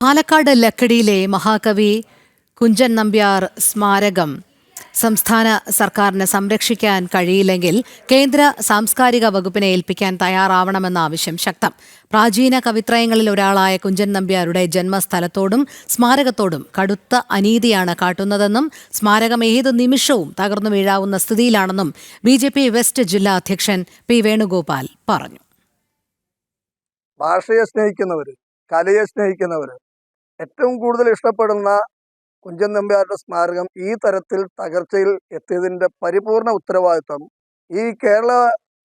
പാലക്കാട് ലക്കടിയിലെ മഹാകവി കുഞ്ചൻ നമ്പ്യാർ സ്മാരകം സംസ്ഥാന സർക്കാരിന് സംരക്ഷിക്കാൻ കഴിയില്ലെങ്കിൽ കേന്ദ്ര സാംസ്കാരിക വകുപ്പിനെ ഏൽപ്പിക്കാൻ തയ്യാറാവണമെന്ന ആവശ്യം ശക്തം. പ്രാചീന കവിത്രയങ്ങളിൽ ഒരാളായ കുഞ്ചൻ നമ്പ്യാരുടെ ജന്മസ്ഥലത്തോടും സ്മാരകത്തോടും കടുത്ത അനീതിയാണ് കാട്ടുന്നതെന്നും സ്മാരകം ഏത് നിമിഷവും തകർന്നു വീഴാവുന്ന സ്ഥിതിയിലാണെന്നും ബി വെസ്റ്റ് ജില്ലാ അധ്യക്ഷൻ പി വേണുഗോപാൽ പറഞ്ഞു. ഭാഷയെ സ്നേഹിക്കുന്നവർ കലയെ സ്നേഹിക്കുന്നവർ ഏറ്റവും കൂടുതൽ ഇഷ്ടപ്പെടുന്ന കുഞ്ചൻ നമ്പ്യാരുടെ സ്മാരകം ഈ തരത്തിൽ തകർച്ചയിൽ എത്തിയതിന്റെ പരിപൂർണ ഉത്തരവാദിത്വം ഈ കേരള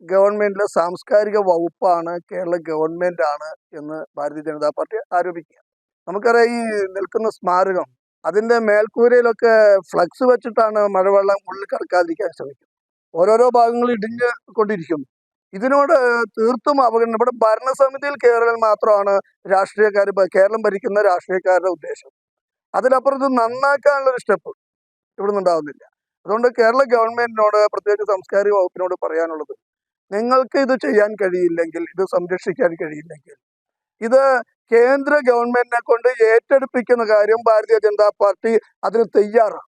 ഗവൺമെന്റിലെ സാംസ്കാരിക വകുപ്പാണ് കേരള ഗവൺമെന്റ് ആണ് എന്ന് ഭാരതീയ ജനതാ പാർട്ടി ആരോപിക്കുക. നമുക്കറിയാം ഈ നിൽക്കുന്ന സ്മാരകം അതിന്റെ മേൽക്കൂരയിലൊക്കെ ഫ്ലക്സ് വെച്ചിട്ടാണ് മഴവെള്ളം ഉള്ളിൽ കടക്കാതിരിക്കാൻ ശ്രമിക്കുന്നത്. ഓരോരോ ഭാഗങ്ങൾ ഇടിഞ്ഞ് കൊണ്ടിരിക്കുന്നു. ഇതിനോട് തീർത്തും അവഗണന. ഇവിടെ ഭരണസമിതിയിൽ കയറൽ മാത്രമാണ് രാഷ്ട്രീയക്കാർ കേരളം ഭരിക്കുന്ന രാഷ്ട്രീയക്കാരുടെ ഉദ്ദേശം. അതിലപ്പുറം ഇത് നന്നാക്കാനുള്ള ഒരു സ്റ്റെപ്പ് ഇവിടെ ഉണ്ടാവുന്നില്ല. അതുകൊണ്ട് കേരള ഗവൺമെന്റിനോട് പ്രത്യേകിച്ച് സാംസ്കാരിക വകുപ്പിനോട് പറയാനുള്ളത് നിങ്ങൾക്ക് ഇത് ചെയ്യാൻ കഴിയില്ലെങ്കിൽ ഇത് സംരക്ഷിക്കാൻ കഴിയില്ലെങ്കിൽ ഇത് കേന്ദ്ര ഗവൺമെന്റിനെ കൊണ്ട് ഏറ്റെടുപ്പിക്കുന്ന കാര്യം ഭാരതീയ ജനതാ പാർട്ടി അതിന് തയ്യാറാണ്.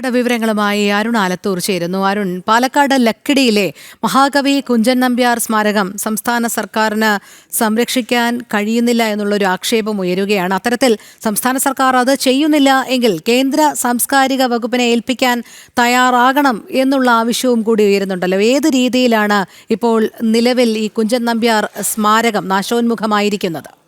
വിവരങ്ങളുമായി അരുൺ ആലത്തൂർ ചേരുന്നു. അരുൺ പാലക്കാട് ലക്കിടിയിലെ മഹാകവി കുഞ്ചൻ നമ്പ്യാർ സ്മാരകം സംസ്ഥാന സർക്കാരിന് സംരക്ഷിക്കാൻ കഴിയുന്നില്ല എന്നുള്ളൊരു ആക്ഷേപം ഉയരുകയാണ്. അത്തരത്തിൽ സംസ്ഥാന സർക്കാർ അത് ചെയ്യുന്നില്ല എങ്കിൽ കേന്ദ്ര സാംസ്കാരിക വകുപ്പിനെ ഏൽപ്പിക്കാൻ തയ്യാറാകണം എന്നുള്ള ആവശ്യവും കൂടി ഉയരുന്നുണ്ടല്ലോ. ഏത് രീതിയിലാണ് ഇപ്പോൾ നിലവിൽ ഈ കുഞ്ചൻ നമ്പ്യാർ സ്മാരകം നാശോന്മുഖമായിരിക്കുന്നത്?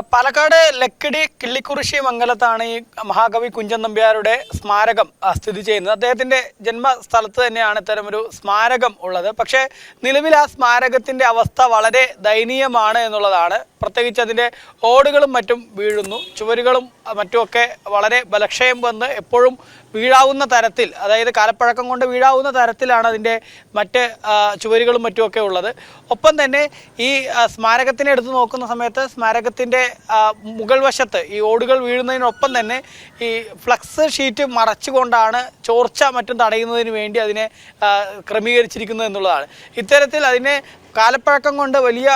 പാലക്കാട് ലക്കിടി കിള്ളിക്കുറിശി മംഗലത്താണ് ഈ മഹാകവി കുഞ്ചൻ നമ്പ്യാരുടെ സ്മാരകം സ്ഥിതി ചെയ്യുന്നത്. അദ്ദേഹത്തിന്റെ ജന്മസ്ഥലത്ത് തന്നെയാണ് ഇത്തരമൊരു സ്മാരകം ഉള്ളത്. പക്ഷേ നിലവിൽ ആ സ്മാരകത്തിന്റെ അവസ്ഥ വളരെ ദയനീയമാണ് എന്നുള്ളതാണ്. പ്രത്യേകിച്ച് അതിന്റെ ഓടുകളും മറ്റും വീഴുന്നു. ചുവരുകളും മറ്റുമൊക്കെ വളരെ ബലക്ഷയം വന്ന് എപ്പോഴും വീഴാവുന്ന തരത്തിൽ അതായത് കാലപ്പഴക്കം കൊണ്ട് വീഴാവുന്ന തരത്തിലാണ് അതിന്റെ മറ്റ് ചുവരുകളും മറ്റുമൊക്കെ ഉള്ളത്. ഒപ്പം തന്നെ ഈ സ്മാരകത്തിനെ എടുത്ത് നോക്കുന്ന സമയത്ത് സ്മാരകത്തിന്റെ മുകൾ വശത്ത് ഈ ഓടുകൾ വീഴുന്നതിനൊപ്പം തന്നെ ഈ ഫ്ലക്സ് ഷീറ്റ് മറച്ചുകൊണ്ടാണ് ചോർച്ച മറ്റും തടയുന്നതിന് വേണ്ടി അതിനെ ക്രമീകരിച്ചിരിക്കുന്നത് എന്നുള്ളതാണ്. ഇത്തരത്തിൽ അതിനെ കാലപ്പഴക്കം കൊണ്ട് വലിയ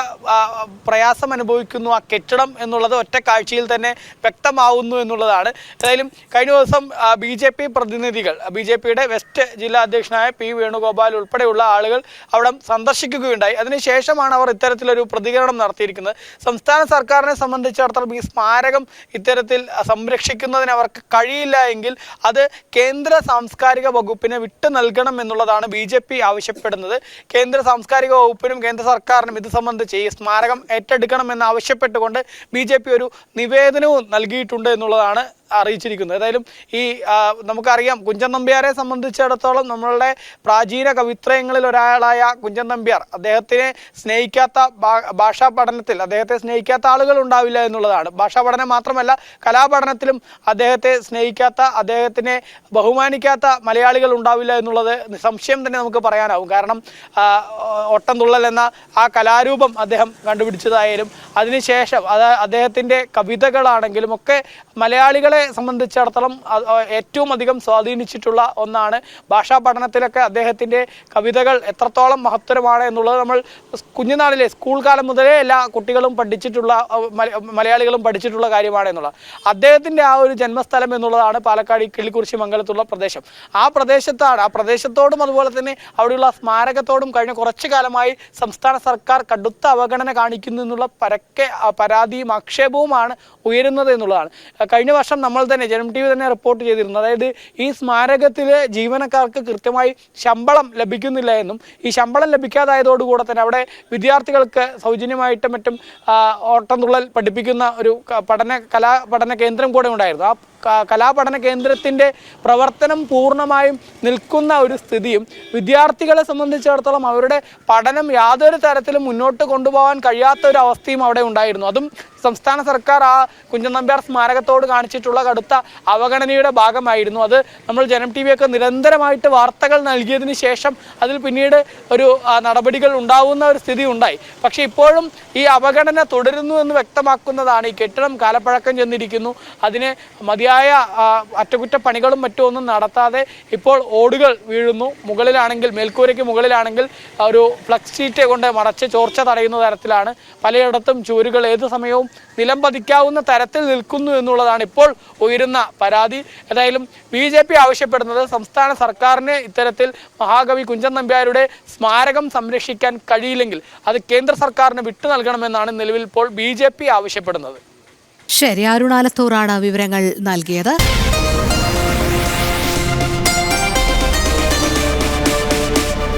പ്രയാസം അനുഭവിക്കുന്നു ആ കെട്ടിടം എന്നുള്ളത് ഒറ്റ കാഴ്ചയിൽ തന്നെ വ്യക്തമാവുന്നു എന്നുള്ളതാണ്. ഏതായാലും കഴിഞ്ഞ ദിവസം ബി ജെ പി പ്രതിനിധികൾ ബി ജെ പിയുടെ വെസ്റ്റ് ജില്ലാ അധ്യക്ഷനായ പി വേണുഗോപാൽ ഉൾപ്പെടെയുള്ള ആളുകൾ അവിടെ സന്ദർശിക്കുകയുണ്ടായി. അതിനുശേഷമാണ് അവർ ഇത്തരത്തിലൊരു പ്രതികരണം നടത്തിയിരിക്കുന്നത്. സംസ്ഥാന സർക്കാരിനെ സംബന്ധിച്ചിടത്തോളം ഈ സ്മാരകം ഇത്തരത്തിൽ സംരക്ഷിക്കുന്നതിന് അവർക്ക് കഴിയില്ല എങ്കിൽ അത് കേന്ദ്ര സാംസ്കാരിക വകുപ്പിനെ വിട്ടു നൽകണം എന്നുള്ളതാണ് ബി ആവശ്യപ്പെടുന്നത്. കേന്ദ്ര സാംസ്കാരിക വകുപ്പിനും കേന്ദ്ര സർക്കാരിനും ഇത് സംബന്ധിച്ച് ഈ സ്മാരകം ഏറ്റെടുക്കണമെന്ന് ആവശ്യപ്പെട്ടുകൊണ്ട് ബി ഒരു നിവേദനവും നൽകിയിട്ടുണ്ട് എന്നുള്ളതാണ് അറിയിച്ചിരിക്കുന്നത് ഏതായാലും ഈ നമുക്കറിയാം കുഞ്ചൻ നമ്പ്യാരെ സംബന്ധിച്ചിടത്തോളം നമ്മളുടെ പ്രാചീന കവിത്രയങ്ങളിൽ ഒരാളായ കുഞ്ചൻ നമ്പ്യാർ അദ്ദേഹത്തിനെ സ്നേഹിക്കാത്ത ഭാഷാ പഠനത്തിൽ അദ്ദേഹത്തെ സ്നേഹിക്കാത്ത ആളുകൾ ഉണ്ടാവില്ല എന്നുള്ളതാണ്. ഭാഷാ പഠനം മാത്രമല്ല കലാപഠനത്തിലും അദ്ദേഹത്തെ സ്നേഹിക്കാത്ത അദ്ദേഹത്തിനെ ബഹുമാനിക്കാത്ത മലയാളികൾ ഉണ്ടാവില്ല എന്നുള്ളത് സംശയം തന്നെ നമുക്ക് പറയാനാവും. കാരണം ഒട്ടംതുള്ളൽ എന്ന ആ കലാരൂപം അദ്ദേഹം കണ്ടുപിടിച്ചതായാലും അതിനുശേഷം അത് അദ്ദേഹത്തിന്റെ കവിതകളാണെങ്കിലും ഒക്കെ മലയാളികളെ സംബന്ധിച്ചിടത്തോളം ഏറ്റവും അധികം സ്വാധീനിച്ചിട്ടുള്ള ഒന്നാണ് ഭാഷാ പഠനത്തിലൊക്കെ അദ്ദേഹത്തിന്റെ കവിതകൾ എത്രത്തോളം മഹത്തരമാണ് എന്നുള്ളത് നമ്മൾ കുഞ്ഞുനാളിലെ സ്കൂൾ കാലം മുതലേ എല്ലാ കുട്ടികളും പഠിച്ചിട്ടുള്ള മലയാളികളും പഠിച്ചിട്ടുള്ള കാര്യമാണ് എന്നുള്ളത്. അദ്ദേഹത്തിന്റെ ആ ഒരു ജന്മസ്ഥലം എന്നുള്ളതാണ് പാലക്കാട് കിള്ളിക്കുറിശി മംഗലത്തുള്ള പ്രദേശം. ആ പ്രദേശത്താണ് ആ പ്രദേശത്തോടും അതുപോലെ തന്നെ അവിടെയുള്ള സ്മാരകത്തോടും കഴിഞ്ഞ കുറച്ചു കാലമായി സംസ്ഥാന സർക്കാർ കടുത്ത അവഗണന കാണിക്കുന്നു എന്നുള്ള പരക്കെ പരാതിയും ആക്ഷേപവുമാണ് ഉയരുന്നത് എന്നുള്ളതാണ്. കഴിഞ്ഞ വർഷം നമ്മൾ തന്നെ ജനം ടി വി തന്നെ റിപ്പോർട്ട് ചെയ്തിരുന്നു. അതായത് ഈ സ്മാരകത്തിലെ ജീവനക്കാർക്ക് കൃത്യമായി ശമ്പളം ലഭിക്കുന്നില്ല എന്നും ഈ ശമ്പളം ലഭിക്കാതായതോടുകൂടെ തന്നെ അവിടെ വിദ്യാർത്ഥികൾക്ക് സൗജന്യമായിട്ടും മറ്റും ഓട്ടംതുള്ളൽ പഠിപ്പിക്കുന്ന ഒരു പഠന കലാ പഠന കേന്ദ്രം കൂടെ ഉണ്ടായിരുന്നു. ആ കലാപഠന കേന്ദ്രത്തിന്റെ പ്രവർത്തനം പൂർണമായും നിൽക്കുന്ന ഒരു സ്ഥിതിയും വിദ്യാർത്ഥികളെ സംബന്ധിച്ചിടത്തോളം അവരുടെ പഠനം യാതൊരു തരത്തിലും മുന്നോട്ട് കൊണ്ടുപോകാൻ കഴിയാത്ത ഒരു അവസ്ഥയും അവിടെ ഉണ്ടായിരുന്നു. അതും സംസ്ഥാന സർക്കാർ ആ കുഞ്ഞൻ നമ്പ്യാർ സ്മാരകത്തോട് കാണിച്ചിട്ടുള്ള കടുത്ത അവഗണനയുടെ ഭാഗമായിരുന്നു. അത് നമ്മൾ ജനം ടി വിയൊക്കെ നിരന്തരമായിട്ട് വാർത്തകൾ നൽകിയതിന് ശേഷം അതിൽ പിന്നീട് ഒരു നടപടികൾ ഉണ്ടാവുന്ന ഒരു സ്ഥിതി ഉണ്ടായി. പക്ഷേ ഇപ്പോഴും ഈ അവഗണന തുടരുന്നു എന്ന് വ്യക്തമാക്കുന്നതാണ് ഈ കെട്ടിടം കാലപ്പഴക്കം ചെന്നിരിക്കുന്നു. അതിനെ മതിയായ ആ, അറ്റകുറ്റപ്പണികളും മറ്റും ഒന്നും നടത്താതെ ഇപ്പോൾ ഓടുകൾ വീഴുന്നു. മുകളിലാണെങ്കിൽ മേൽക്കൂരയ്ക്ക് മുകളിലാണെങ്കിൽ ഒരു ഫ്ലക്സ് ഷീറ്റ് കൊണ്ട് മറച്ച് ചോർച്ച തടയുന്ന തരത്തിലാണ്. പലയിടത്തും ചൂരുകൾ ഏത് സമയവും നിലം പതിക്കാവുന്ന തരത്തിൽ നിൽക്കുന്നു എന്നുള്ളതാണ് ഇപ്പോൾ ഉയരുന്ന പരാതി. ഏതായാലും ബി ജെ പി ആവശ്യപ്പെടുന്നത് സംസ്ഥാന സർക്കാരിന് ഇത്തരത്തിൽ മഹാകവി കുഞ്ചൻ നമ്പ്യാരുടെ സ്മാരകം സംരക്ഷിക്കാൻ കഴിയില്ലെങ്കിൽ അത് കേന്ദ്ര സർക്കാരിന് വിട്ടു നൽകണമെന്നാണ് നിലവിൽ ഇപ്പോൾ ബി ആവശ്യപ്പെടുന്നത്. ശരി അരുണാലത്തൂറാണ് വിവരങ്ങൾ നൽകിയത്.